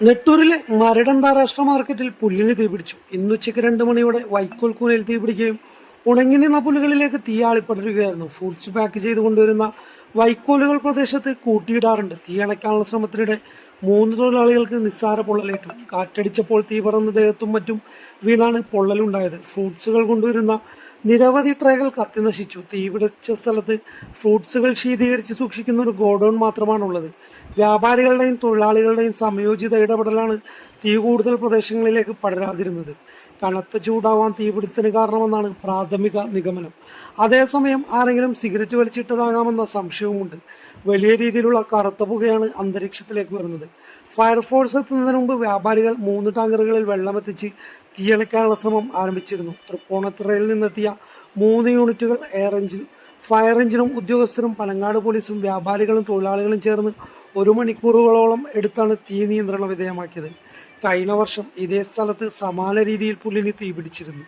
നെട്ടൂരിലെ മരട് അന്താരാഷ്ട്ര മാർക്കറ്റിൽ പുല്ലിന് തീപിടിച്ചു ഇന്നുച്ചയ്ക്ക് രണ്ട് മണിയോടെ വൈക്കോൽ കൂനയിൽ തീപിടിക്കുകയും ഉണങ്ങി നിന്ന പുല്ലുകളിലേക്ക് തീയാളിപ്പടരുകയായിരുന്നു ഫ്രൂട്ട്സ് പാക്ക് ചെയ്ത് കൊണ്ടുവരുന്ന വൈക്കോലുകൾ പ്രദേശത്ത് കൂട്ടിയിടാറുണ്ട്. തീ അണയ്ക്കാനുള്ള ശ്രമത്തിനിടെ മൂന്ന് തൊഴിലാളികൾക്ക് നിസ്സാര പൊള്ളലേറ്റു. കാറ്റടിച്ചപ്പോൾ തീ പറന്ന് ദേഹത്തും മറ്റും വീണാണ് പൊള്ളലുണ്ടായത്. ഫ്രൂട്ട്സുകൾ കൊണ്ടുവരുന്ന നിരവധി ട്രേകൾ കത്തിനശിച്ചു തീപിടിച്ച സ്ഥലത്ത് ഫ്രൂട്ട്സുകൾ ശീതീകരിച്ച് സൂക്ഷിക്കുന്ന ഒരു ഗോഡൌൺ മാത്രമാണുള്ളത്. വ്യാപാരികളുടെയും തൊഴിലാളികളുടെയും സംയോജിത ഇടപെടലാണ് തീ കൂടുതൽ പ്രദേശങ്ങളിലേക്ക് പടരാതിരുന്നത്. കനത്ത ചൂടാവാൻ തീപിടുത്തത്തിന് കാരണമെന്നാണ് പ്രാഥമിക നിഗമനം. അതേസമയം ആരെങ്കിലും സിഗരറ്റ് വലിച്ചിട്ടതാകാമെന്ന സംശയവുമുണ്ട് വലിയ രീതിയിലുള്ള കറുത്ത പുകയാണ് അന്തരീക്ഷത്തിലേക്ക് വരുന്നത്. ഫയർഫോഴ്സ് എത്തുന്നതിന് മുമ്പ് വ്യാപാരികൾ മൂന്ന് ടാങ്കറുകളിൽ വെള്ളമെത്തിച്ച് തീയണയ്ക്കാനുള്ള ശ്രമം ആരംഭിച്ചിരുന്നു. തൃപ്പൂണിത്തുറയിൽ നിന്നെത്തിയ മൂന്ന് യൂണിറ്റുകൾ എയർ എഞ്ചിൻ ഫയർ എഞ്ചിനും ഉദ്യോഗസ്ഥരും പനങ്ങാട് പോലീസും വ്യാപാരികളും തൊഴിലാളികളും ചേർന്ന് ഒരു മണിക്കൂറുകളോളം എടുത്താണ് തീ നിയന്ത്രണ വിധേയമാക്കിയത്. കഴിഞ്ഞ വർഷം ഇതേ സ്ഥലത്ത് സമാന രീതിയിൽ പുല്ലിന് തീപിടിച്ചിരുന്നു.